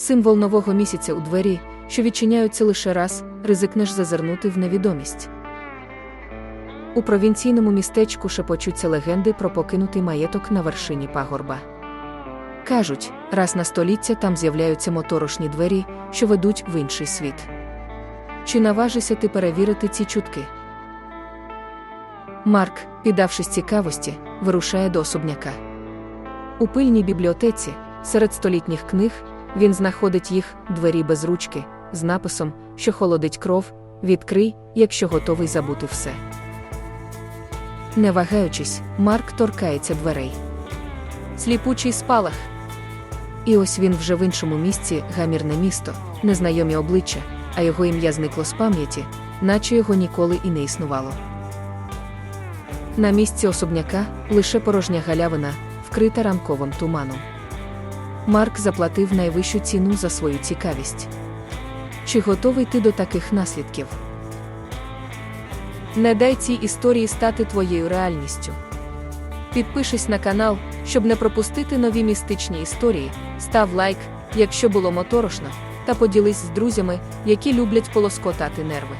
Символ нового місяця у двері, що відчиняються лише раз, ризикнеш зазирнути в невідомість. У провінційному містечку шепочуться легенди про покинутий маєток на вершині пагорба. Кажуть, раз на століття там з'являються моторошні двері, що ведуть в інший світ. Чи наважишся ти перевірити ці чутки? Марк, піддавшись цікавості, вирушає до особняка. У пильній бібліотеці, серед столітніх книг, він знаходить їх двері без ручки, з написом, що холодить кров, відкрий, якщо готовий забути все. Не вагаючись, Марк торкається дверей. Сліпучий спалах. І ось він вже в іншому місці гамірне місто, незнайомі обличчя, а його ім'я зникло з пам'яті, наче його ніколи і не існувало. На місці особняка лише порожня галявина, вкрита ранковим туманом. Марк заплатив найвищу ціну за свою цікавість. Чи готовий ти до таких наслідків? Не дай цій історії стати твоєю реальністю. Підпишись на канал, щоб не пропустити нові містичні історії, став лайк, якщо було моторошно, та поділись з друзями, які люблять полоскотати нерви.